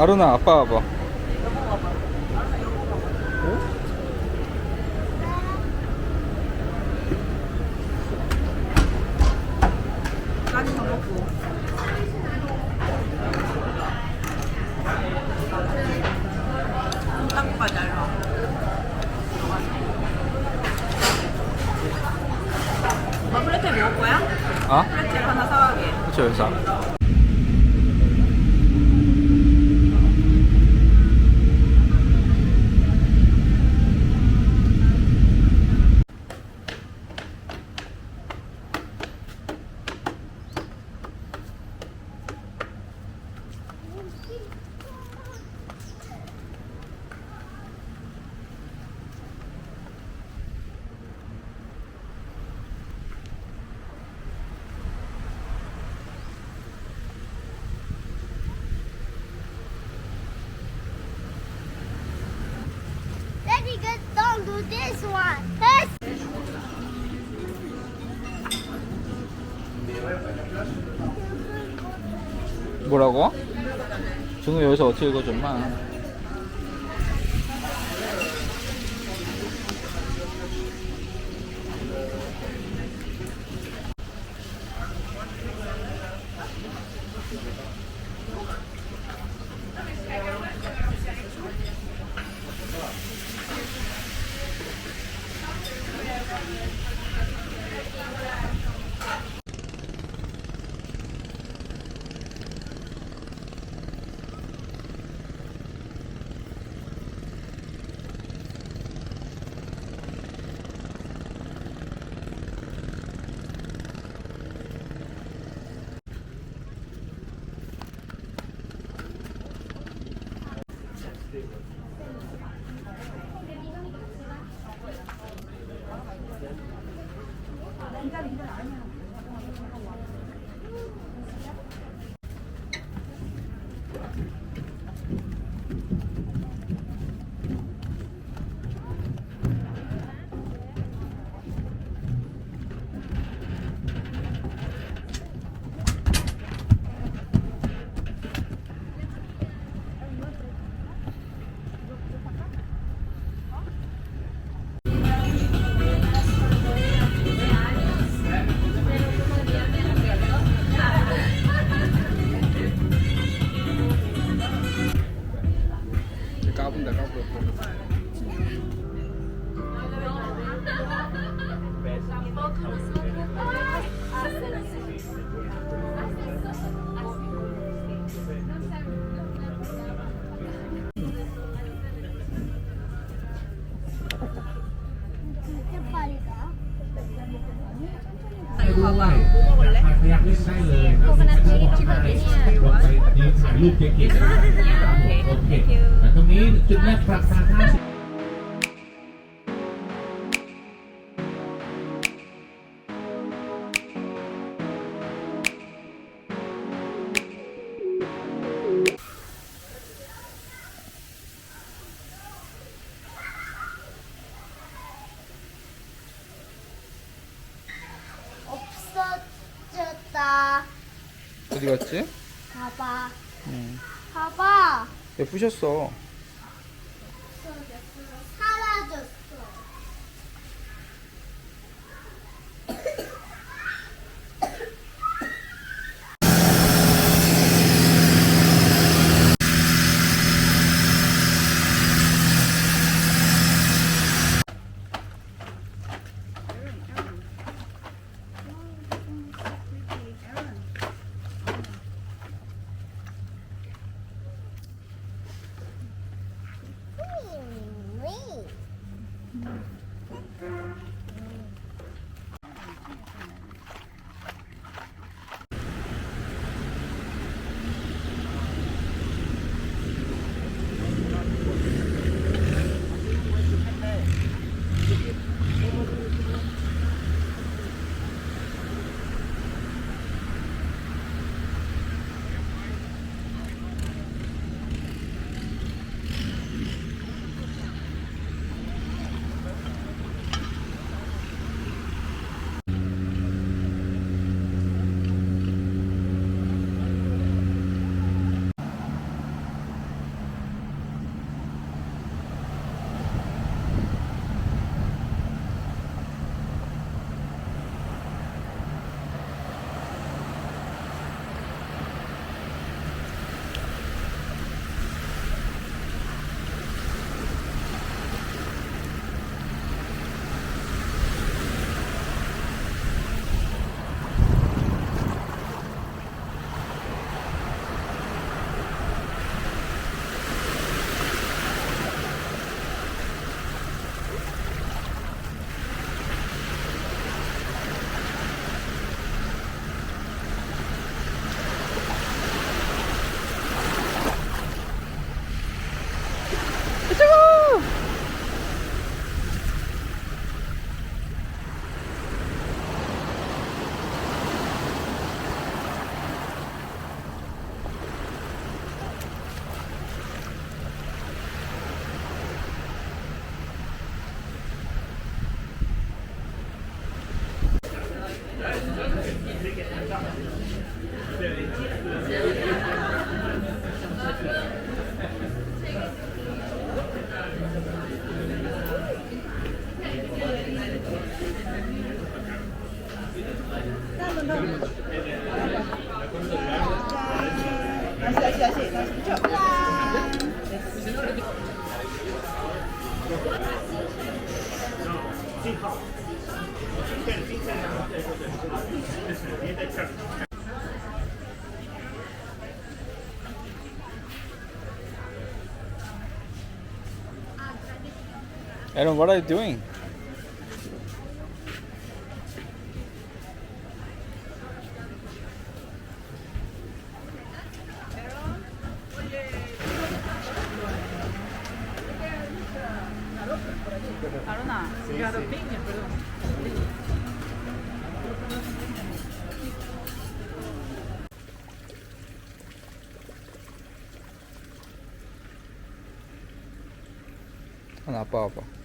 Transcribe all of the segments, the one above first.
아르나 아빠 봐봐. 많이 더 먹고. 땅까지 알아. 너 플레텔 먹을 거야? 아? 플레텔 하나 사가게. 그쵸 여기서. Daddy, good, don't do this one. This. 뭐라고? 준우 여기서 어떻게 읽어줘 마. 까분다 รูปเก๋ๆได้นะครับผมโอเคแล้วตรงนี้จุดแรกราคา50 어디 갔지? 봐봐. 응. 봐봐. 예쁘셨어. 사라졌어. Aaron, what are you doing? Olha lá, pau, pau.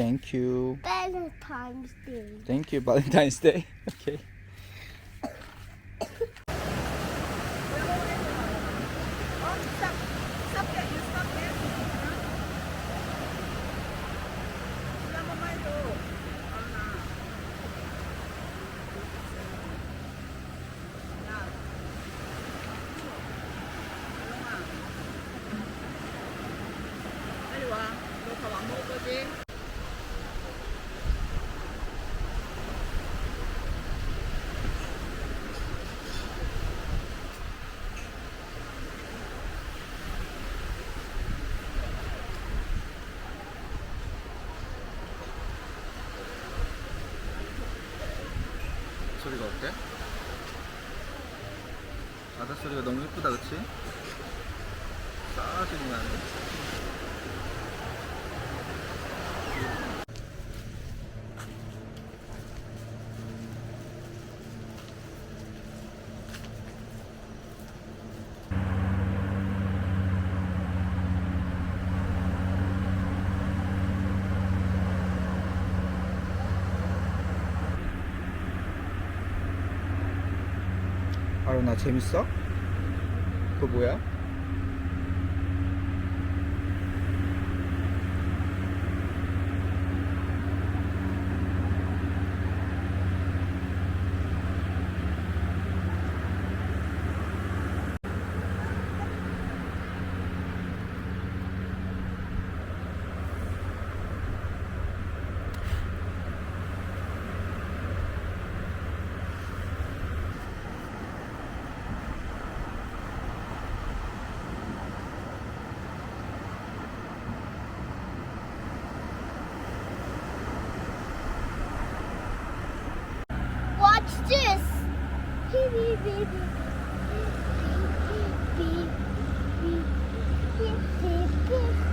Thank you. Valentine's Day. Thank you. Valentine's Day. 소리가 너무 예쁘다, 그치? 싸지고 나네. 바로 나 재밌어? 그거 뭐야? Beep, beep, beep.